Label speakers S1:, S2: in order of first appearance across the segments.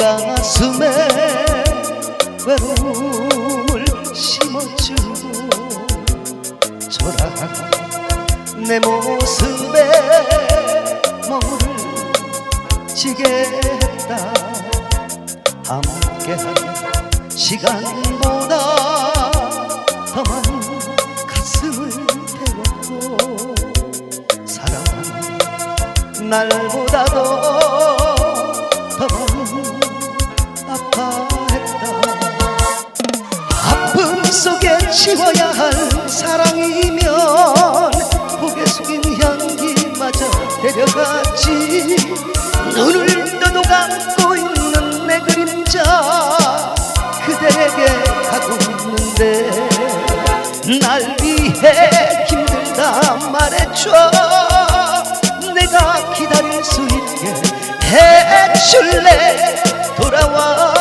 S1: 이 가슴에 외로움을 심어주고 초라한 내 모습에 머무를 지게 했다. 함께한 시간보다 더 많은 가슴을 태웠고 사랑한 날보다도 더 지워야 할 사랑이면 고개 숙인 향기마저 데려갔지. 눈을 떠도 감고 있는 내 그림자 그대에게 가고 있는데 날 위해 힘들다 말해줘. 내가 기다릴 수 있게 해줄래? 돌아와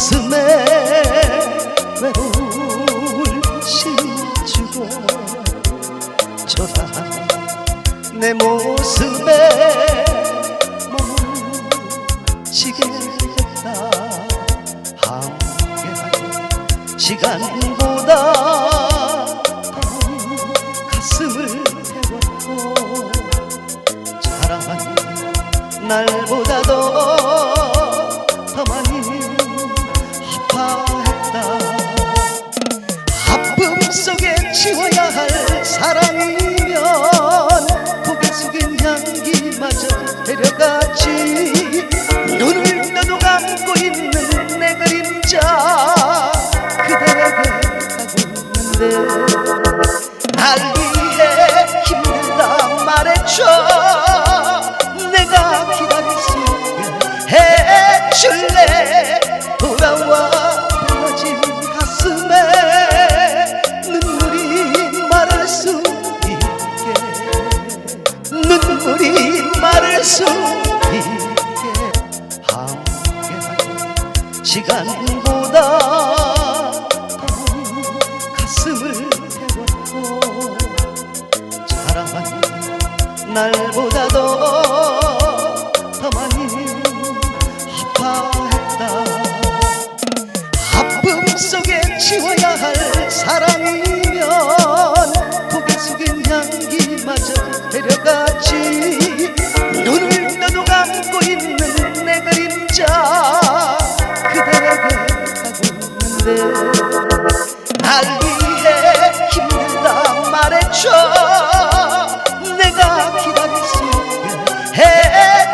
S1: 가슴에 외로움을 심어주고 초라한 내 모습에 머물지게 했다. 함께한 시간보다 더 가슴을 태웠고 사랑한 날보다도 더 있게 함께한 시간보다 더 가슴을 태웠고 사랑한 날 있는데 날 위해 힘들다 말해줘. 내가 기다릴 수 있게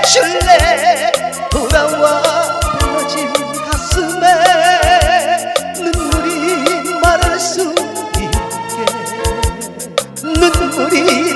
S1: 해줄래. 돌아와 부러진 가슴에 눈물이 마를 수 있게. 눈물이